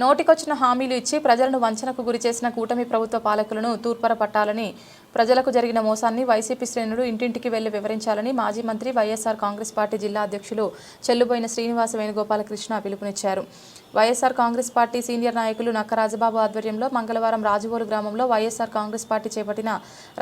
నోటికొచ్చిన హామీలు ఇచ్చి ప్రజలను వంచనకు గురి చేసిన కూటమి ప్రభుత్వ పాలకులను తూర్పర పట్టాలని ప్రజలకు జరిగిన మోసాన్ని వైసీపీ శ్రేణులు ఇంటింటికి వెళ్ళి వివరించాలని మాజీ మంత్రి వైఎస్ఆర్ కాంగ్రెస్ పార్టీ జిల్లా అధ్యక్షులు చెల్లుబోయిన శ్రీనివాస వేణుగోపాలకృష్ణ పిలుపునిచ్చారు. వైఎస్ఆర్ కాంగ్రెస్ పార్టీ సీనియర్ నాయకులు నక్క రాజబాబు ఆధ్వర్యంలో మంగళవారం రాజువోలు గ్రామంలో వైఎస్ఆర్ కాంగ్రెస్ పార్టీ చేపట్టిన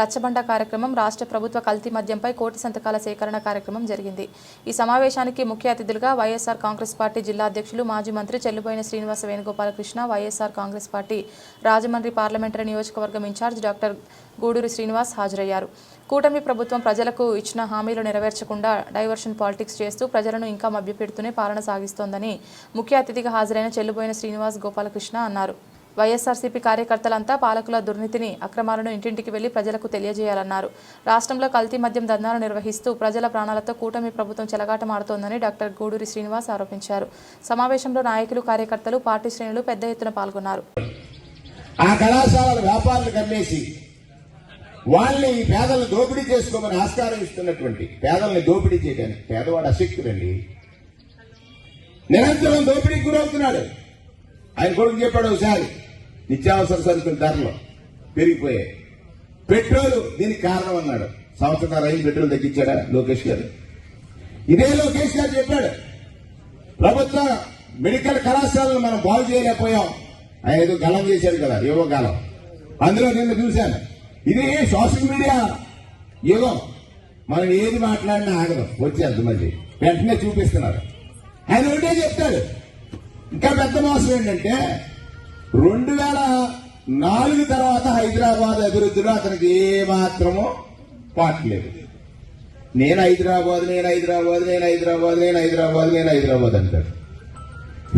రచ్చబండ కార్యక్రమం రాష్ట్ర ప్రభుత్వ కల్తీ మద్యంపై కోటి సంతకాల సేకరణ కార్యక్రమం జరిగింది. ఈ సమావేశానికి ముఖ్య అతిథులుగా వైఎస్ఆర్ కాంగ్రెస్ పార్టీ జిల్లా అధ్యక్షులు మాజీ మంత్రి Chelluboina Srinivasa Venugopalakrishna YSR Congress party Rajahmundry parliamentary నియోజకవర్గం in charge doctor Guduri Srinivas హాజరయ్యారు. కూటమి ప్రభుత్వం ప్రజలకు ఇచ్చిన హామీలు నెరవేర్చకుండా డైవర్షన్ పాలిటిక్స్ చేస్తూ ప్రజలను ఇంకా మభ్యపెడుతూనే పాలన సాగిస్తోందని ముఖ్య అతిథిగా హాజరైన చెల్లుబోయిన శ్రీనివాస్ గోపాలకృష్ణ అన్నారు. వైఎస్ఆర్సీపీ కార్యకర్తలంతా పాలకుల దుర్నీతిని అక్రమాలను ఇంటింటికి వెళ్ళి ప్రజలకు తెలియజేయాలన్నారు. రాష్ట్రంలో కల్తీ మద్యం దందాలు నిర్వహిస్తూ ప్రజల ప్రాణాలతో కూటమి ప్రభుత్వం చెలగాటమాడుతోందని డాక్టర్ గూడూరి శ్రీనివాస్ ఆరోపించారు. సమావేశంలో నాయకులు కార్యకర్తలు పార్టీ శ్రేణులు పెద్ద ఎత్తున పాల్గొన్నారు. ఆ కళాశాలల వ్యాపారులు కమ్మేసి వాళ్ళని ఈ పేదలను దోపిడీ చేసుకోమని ఆస్కారం ఇస్తున్నటువంటి పేదల్ని దోపిడీ చేయడానికి పేదవాడు అశక్తుడండి. నిరంతరం దోపిడీకి గురవుతున్నాడు. ఆయన కొడుకు చెప్పాడు ఒకసారి నిత్యావసర సరుకుల ధరలు పెరిగిపోయాయి. పెట్రోల్ దీనికి కారణం అన్నాడు. సంవత్సరం రైలు పెట్రోల్ తగ్గించాడా లోకేష్ గారు? ఇదే లోకేష్ గారు చెప్పాడు. ప్రభుత్వ మెడికల్ కళాశాలను మనం బాగు చేయలేకపోయాం. ఆయన ఏదో గలం చేశాడు కదా యువ గలం అందులో నిన్న చూశాను. ఇది సోషల్ మీడియా. ఏదో మనం ఏది మాట్లాడినా ఆగదు. వచ్చేది మళ్ళీ. వెంటనే చూపిస్తున్నారు. ఆయన ఒకటే చెప్తాడు. ఇంకా పెద్ద మోసం ఏంటంటే రెండు వేల నాలుగు తర్వాత హైదరాబాద్ అభివృద్ధిలో అతనికి ఏమాత్రమో పాటలేదు నేను హైదరాబాద్ నేను హైదరాబాద్ నేను హైదరాబాద్ నేను హైదరాబాద్ నేను హైదరాబాద్ అంటాడు.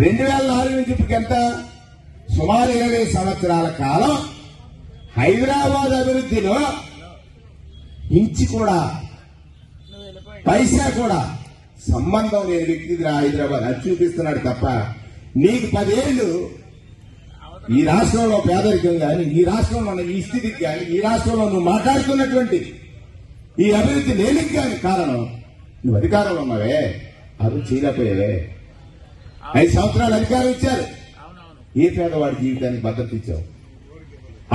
రెండు వేల నాలుగు నుంచి ఇప్పటికి ఎంత? సుమారు ఇరవై సంవత్సరాల కాలం హైదరాబాద్ అభివృద్ధిలో ఇంచి కూడా పైసా కూడా సంబంధం లేని వ్యక్తి హైదరాబాద్. అది చూపిస్తున్నాడు తప్ప నీకు పదేళ్ళు ఈ రాష్ట్రంలో పేదరికం కానీ ఈ రాష్ట్రంలో ఉన్న ఈ స్థితికి కానీ ఈ రాష్ట్రంలో నువ్వు మాట్లాడుతున్నటువంటి ఈ అభివృద్ధి లేనికి కానీ కారణం నువ్వు అధికారంలో ఉన్నావే. అభివృద్ధి చేయలేకపోయావే. ఐదు సంవత్సరాలు అధికారం ఇచ్చారు. ఏ పేదవాడి జీవితానికి భద్రత ఇచ్చావు?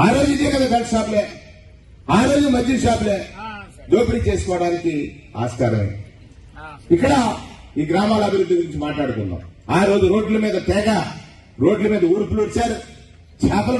ఆ రోజు ఇదే కదా బెల్ట్ షాప్లే. ఆ రోజు మద్యం షాప్లే దోపిడీ చేసుకోవడానికి ఆస్కారమే. ఇక్కడ ఈ గ్రామాల అభివృద్ధి గురించి మాట్లాడుకుందాం. ఆ రోజు రోడ్ల మీద తెగ రోడ్ల మీద ఊరుపులు వచ్చారు. చేపలు